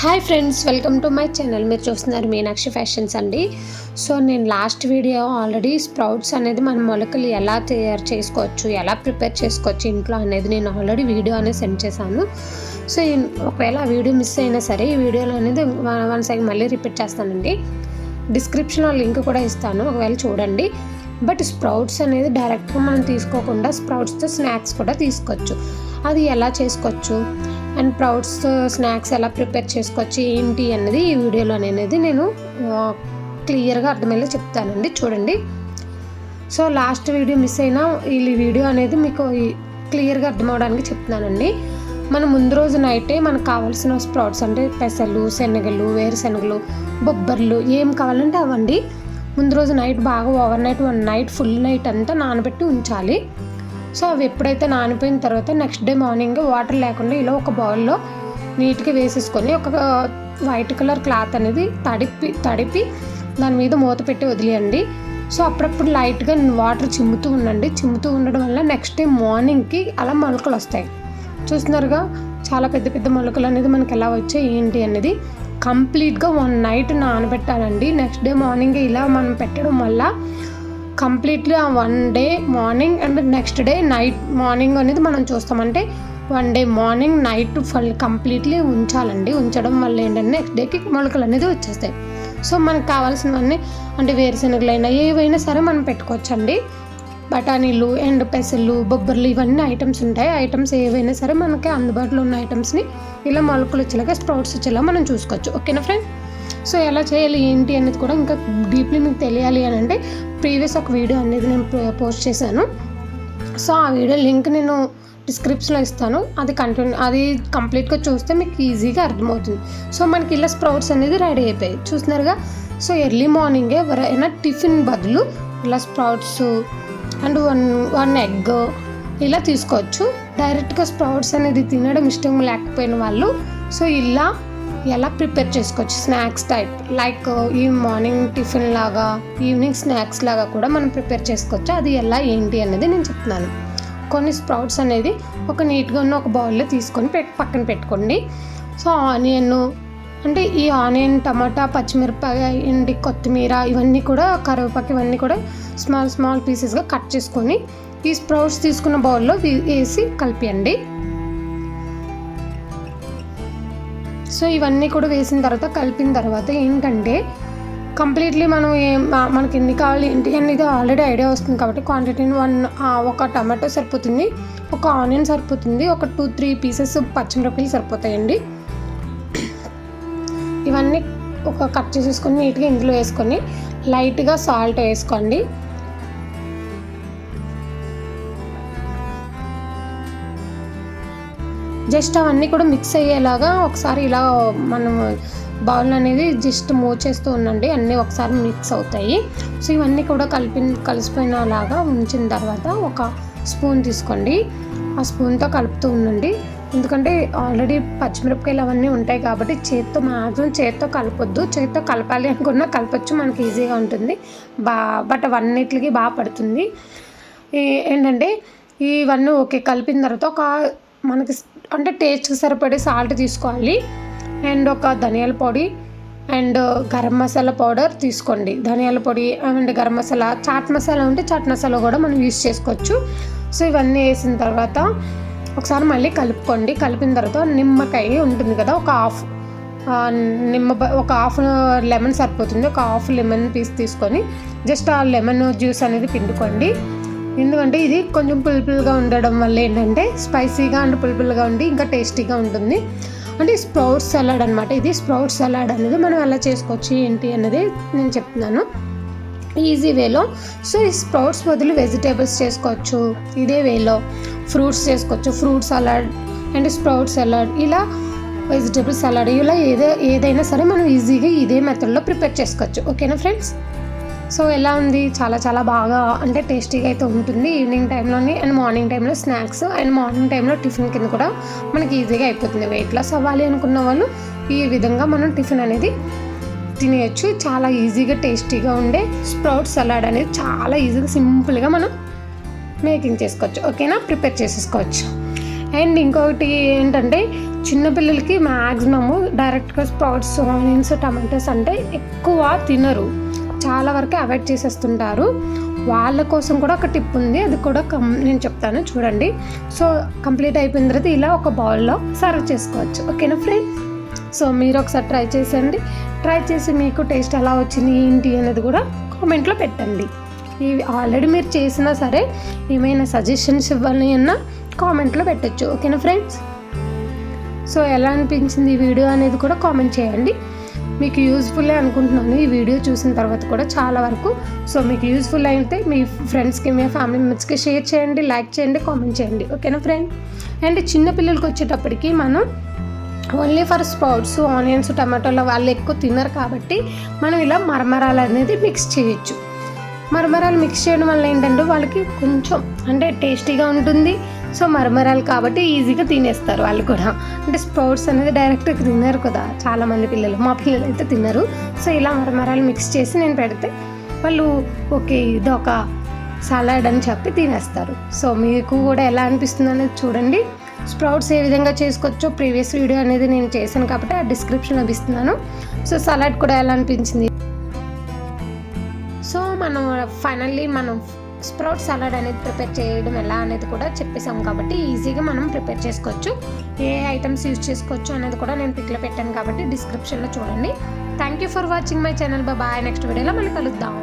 Hi friends welcome to my channel మీరు చూస్తున్నారు Meenakshi fashions అండి. సో నేను లాస్ట్ వీడియో ఆల్రెడీ స్ప్రౌట్స్ అనేది మన మొలకలు ఎలా తయారు చేసుకోవచ్చు ఎలా ప్రిపేర్ చేసుకోవచ్చు ఇంట్లో అనేది నేను ఆల్రెడీ వీడియో అనేది సెండ్ చేశాను. సో ఒకవేళ ఆ వీడియో మిస్ అయినా సరే ఈ వీడియోలో అనేది వన్ సైడ్ మళ్ళీ రిపీట్ చేస్తానండి. డిస్క్రిప్షన్లో లింక్ కూడా ఇస్తాను ఒకవేళ చూడండి. బట్ స్ప్రౌట్స్ అనేది డైరెక్ట్గా మనం తీసుకోకుండా స్ప్రౌట్స్తో స్నాక్స్ కూడా తీసుకోవచ్చు. అది ఎలా చేసుకోవచ్చు? అండ్ ప్రౌడ్స్ స్నాక్స్ ఎలా ప్రిపేర్ చేసుకోవచ్చు ఏంటి అన్నది ఈ వీడియోలో అనేది నేను క్లియర్గా అర్థమయ్యేలా చెప్తానండి. చూడండి. సో లాస్ట్ వీడియో మిస్ అయినా ఈ వీడియో అనేది మీకు క్లియర్గా అర్థమవడానికి చెప్తున్నానండి. మనం ముందు రోజు నైటే మనకు కావాల్సిన స్ప్రౌట్స్ అంటే పెసలు శనగలు వేరుశనగలు బొబ్బర్లు ఏం కావాలంటే అవండి. ముందు రోజు నైట్ బాగా overnight one night full night అంతా నానబెట్టి ఉంచాలి. సో అవి ఎప్పుడైతే నానిపోయిన తర్వాత నెక్స్ట్ డే మార్నింగ్ వాటర్ లేకుండా ఇలా ఒక బౌల్లో నీట్గా వేసేసుకొని ఒక వైట్ కలర్ క్లాత్ అనేది తడిపి తడిపి దాని మీద మూత పెట్టి వదిలేయండి. సో అప్పుడప్పుడు లైట్గా వాటర్ చిమ్ముతూ ఉండండి. చిమ్ముతూ ఉండడం వల్ల నెక్స్ట్ డే మార్నింగ్కి అలా మొలకలు వస్తాయి. చూస్తున్నారుగా చాలా పెద్ద పెద్ద మొలకలు అనేది మనకి ఎలా వచ్చాయి ఏంటి అనేది కంప్లీట్గా వన్ నైట్ నానబెట్టాలండి. నెక్స్ట్ డే మార్నింగ్ ఇలా మనం పెట్టడం వల్ల కంప్లీట్లీ ఆ one day morning and next day night morning అనేది మనం చూస్తామంటే one day morning night full completely ఉంచాలండి. ఉంచడం వల్ల ఏంటంటే నెక్స్ట్ డేకి మొలకలు అనేది వచ్చేస్తాయి. సో మనకు కావాల్సినవన్నీ అంటే వేరుశనగలైనా ఏవైనా సరే మనం పెట్టుకోవచ్చండి. బఠానీలు అండ్ పెసలు బొబ్బర్లు ఇవన్నీ ఐటమ్స్ ఉంటాయి. ఐటమ్స్ ఏవైనా సరే మనకి అందుబాటులో ఉన్న ఐటమ్స్ని ఇలా మొలకలు వచ్చేలాగా స్ప్రౌట్స్ వచ్చేలా మనం చూసుకోవచ్చు. ఓకేనా ఫ్రెండ్? సో ఎలా చేయాలి ఏంటి అనేది కూడా ఇంకా డీప్లీ మీకు తెలియాలి అని అంటే ప్రీవియస్ ఒక వీడియో అనేది నేను పోస్ట్ చేశాను. సో ఆ వీడియో లింక్ నేను డిస్క్రిప్షన్లో ఇస్తాను. అది కంటిన్యూ అది కంప్లీట్గా చూస్తే మీకు ఈజీగా అర్థమవుతుంది. సో మనకి ఇలా స్ప్రౌట్స్ అనేది రెడీ అయిపోయాయి చూస్తున్నారుగా సో ఎర్లీ మార్నింగే ఎవరైనా టిఫిన్ బదులు ఇలా sprouts and one one egg ఇలా తీసుకోవచ్చు. డైరెక్ట్గా స్ప్రౌట్స్ అనేది తినడం ఇష్టం లేకపోయిన వాళ్ళు సో ఇలా ఎలా ప్రిపేర్ చేసుకోవచ్చు? Snacks type. లైక్ ఈ మార్నింగ్ టిఫిన్ లాగా ఈవినింగ్ స్నాక్స్ లాగా కూడా మనం ప్రిపేర్ చేసుకోవచ్చు? అది ఎలా ఏంటి అనేది నేను చెప్తున్నాను. కొన్ని స్ప్రౌట్స్ అనేది ఒక నీట్గా ఉన్న ఒక బౌల్లో తీసుకొని పెట్ పక్కన పెట్టుకోండి. సో ఆనియన్ అంటే ఈ ఆనియన్ టమాటా పచ్చిమిరపకాయ ఎండి కొత్తిమీర ఇవన్నీ కూడా కరివేపాకు ఇవన్నీ కూడా స్మాల్ స్మాల్ పీసెస్గా కట్ చేసుకొని ఈ స్ప్రౌట్స్ తీసుకున్న బౌల్లో వేసి కలిపియండి. సో ఇవన్నీ కూడా వేసిన తర్వాత కలిపిన తర్వాత ఏంటంటే కంప్లీట్లీ మనం ఏం మనకి ఎన్ని కావాలి ఏంటి అనేది ఆల్రెడీ ఐడియా వస్తుంది కాబట్టి క్వాంటిటీని వన్ ఒక టమాటో సరిపోతుంది ఒక ఆనియన్ సరిపోతుంది ఒక టూ త్రీ పీసెస్ పచ్చిమిరపకాయలు సరిపోతాయండి. ఇవన్నీ ఒక కట్ చేసేసుకొని నీట్గా ఇందులో వేసుకొని లైట్గా సాల్ట్ వేసుకోండి. జస్ట్ అవన్నీ కూడా మిక్స్ అయ్యేలాగా ఒకసారి ఇలా మనం బౌల్ అనేది జస్ట్ మూవ్ చేస్తూ ఉండండి. అన్నీ ఒకసారి మిక్స్ అవుతాయి. సో ఇవన్నీ కూడా కలిపి కలిసిపోయినలాగా ఉంచిన తర్వాత ఒక స్పూన్ తీసుకోండి. ఆ స్పూన్తో కలుపుతూ ఉండండి. ఎందుకంటే ఆల్రెడీ పచ్చిమిరపకాయలు అవన్నీ ఉంటాయి కాబట్టి చేత్తో మాత్రం చేత్తో కలపొద్దు. చేత్తో కలపాలి అనుకున్నా కలపచ్చు మనకి ఈజీగా ఉంటుంది. బా బట్ అవన్నిటికి బాగా పడుతుంది. ఏంటంటే ఇవన్నీ ఓకే కలిపిన తర్వాత ఒక మనకి అంటే టేస్ట్కి సరిపడే సాల్ట్ తీసుకోవాలి. అండ్ ఒక ధనియాల పొడి అండ్ గరం మసాలా పౌడర్ తీసుకోండి. ధనియాల పొడి అండ్ గరం మసాలా చాట్ మసాలా ఉంటే చాట్ మసాలా కూడా మనం యూస్ చేసుకోవచ్చు. సో ఇవన్నీ వేసిన తర్వాత ఒకసారి మళ్ళీ కలుపుకోండి. కలిపిన తర్వాత నిమ్మకాయ ఉంటుంది కదా ఒక హాఫ్ నిమ్మ ఒక హాఫ్ లెమన్ సరిపోతుంది. ఒక హాఫ్ లెమన్ పీస్ తీసుకొని జస్ట్ ఆ లెమన్ జ్యూస్ అనేది పిండుకోండి. ఎందుకంటే ఇది కొంచెం పులుపులుగా ఉండడం వల్ల ఏంటంటే స్పైసీగా అండ్ పులుపులుగా ఉండి ఇంకా టేస్టీగా ఉంటుంది. అంటే స్ప్రౌట్స్ సలాడ్ అనమాట ఇది స్ప్రౌట్స్ సలాడ్ అనేది మనం ఎలా చేసుకోవచ్చు ఏంటి అనేది నేను చెప్తున్నాను. ఈజీ వేలో. సో ఈ స్ప్రౌట్స్ బదులు వెజిటేబుల్స్ చేసుకోవచ్చు ఇదే వేలో. ఫ్రూట్స్ చేసుకోవచ్చు fruit salad and sprout salad. ఇలా వెజిటేబుల్ సలాడ్ ఇలా ఏదో ఏదైనా సరే మనం ఈజీగా ఇదే మెథడ్లో ప్రిపేర్ చేసుకోవచ్చు. ఓకేనా ఫ్రెండ్స్? సో ఎలా ఉంది? చాలా చాలా బాగా అంటే టేస్టీగా అయితే ఉంటుంది ఈవినింగ్ టైంలోని అండ్ మార్నింగ్ టైంలో స్నాక్స్ అండ్ మార్నింగ్ టైంలో టిఫిన్ కింద కూడా మనకి ఈజీగా అయిపోతుంది వెయిట్ లాస్ అవ్వాలి అనుకున్న వాళ్ళు ఈ విధంగా మనం టిఫిన్ అనేది తినేయచ్చు. చాలా ఈజీగా టేస్టీగా ఉండే స్ప్రౌట్ సలాడ్ అనేది చాలా ఈజీగా సింపుల్గా మనం మేకింగ్ చేసుకోవచ్చు. ఓకేనా? ప్రిపేర్ చేసేసుకోవచ్చు. అండ్ ఇంకొకటి ఏంటంటే చిన్నపిల్లలకి మ్యాక్సిమము డైరెక్ట్గా స్ప్రౌట్స్ ఆనియన్స్ టమాటోస్ అంటే ఎక్కువ తినరు. చాలా వరకు అవాయిడ్ చేసేస్తుంటారు. వాళ్ళ కోసం కూడా ఒక టిప్ ఉంది. అది కూడా కం నేను చెప్తాను. చూడండి. సో కంప్లీట్ అయిపోయిన తర్వాత ఇలా ఒక బౌల్లో సర్వ్ చేసుకోవచ్చు. ఓకేనా ఫ్రెండ్స్? సో మీరు ఒకసారి ట్రై చేసండి ట్రై చేసి మీకు టేస్ట్ ఎలా వచ్చింది ఏంటి అనేది కూడా కామెంట్లో పెట్టండి. ఇవి ఆల్రెడీ మీరు చేసినా సరే ఏమైనా సజెషన్స్ ఇవ్వాలి అన్నా కామెంట్లో పెట్టచ్చు. ఓకేనా ఫ్రెండ్స్? సో ఎలా అనిపించింది ఈ వీడియో అనేది కూడా కామెంట్ చేయండి. మీకు యూస్ఫుల్ అనుకుంటున్నాను. ఈ వీడియో చూసిన తర్వాత కూడా చాలా వరకు. సో మీకు యూజ్ఫుల్ అయితే మీ ఫ్రెండ్స్కి మీ ఫ్యామిలీ మెంబర్స్కి షేర్ చేయండి లైక్ చేయండి కామెంట్ చేయండి. ఓకేనా ఫ్రెండ్ అండ్ చిన్నపిల్లలకి వచ్చేటప్పటికి మనం ఓన్లీ ఫర్ స్ప్రౌట్స్ ఆనియన్స్ టమాటోలు వాళ్ళు ఎక్కువ తినరు కాబట్టి మనం ఇలా మరమరాలు అనేది మిక్స్ చేయొచ్చు. మరమరాలు మిక్స్ చేయడం వల్ల ఏంటంటే వాళ్ళకి కొంచెం అంటే టేస్టీగా ఉంటుంది. సో మరమరాలు కాబట్టి ఈజీగా తినేస్తారు వాళ్ళు కూడా. అంటే స్ప్రౌట్స్ అనేది డైరెక్ట్గా తినరు కదా చాలామంది పిల్లలు. మా పిల్లలు అయితే తినరు. సో ఇలా మరమరాలు మిక్స్ చేసి నేను పెడితే వాళ్ళు ఓకే ఇది ఒక సలాడ్ అని చెప్పి తినేస్తారు. సో మీకు కూడా ఎలా అనిపిస్తుంది అనేది చూడండి. స్ప్రౌట్స్ ఏ విధంగా చేసుకోవచ్చో ప్రీవియస్ వీడియో అనేది నేను చేశాను కాబట్టి ఆ డిస్క్రిప్షన్ ఇస్తున్నాను. సో సలాడ్ కూడా ఎలా అనిపించింది? సో మనం ఫైనల్లీ మనం స్ప్రౌట్ సలాడ్ అనేది ప్రిపేర్ చేయడం ఎలా అనేది కూడా చెప్పేసాం కాబట్టి ఈజీగా మనం ప్రిపేర్ చేసుకోవచ్చు. ఏ ఐటమ్స్ యూజ్ చేసుకోవచ్చు అనేది కూడా నేను పిక్లో పెట్టాను కాబట్టి డిస్క్రిప్షన్లో చూడండి. Thank you for watching my channel bye next వీడియోలో మళ్ళీ కలుద్దాం.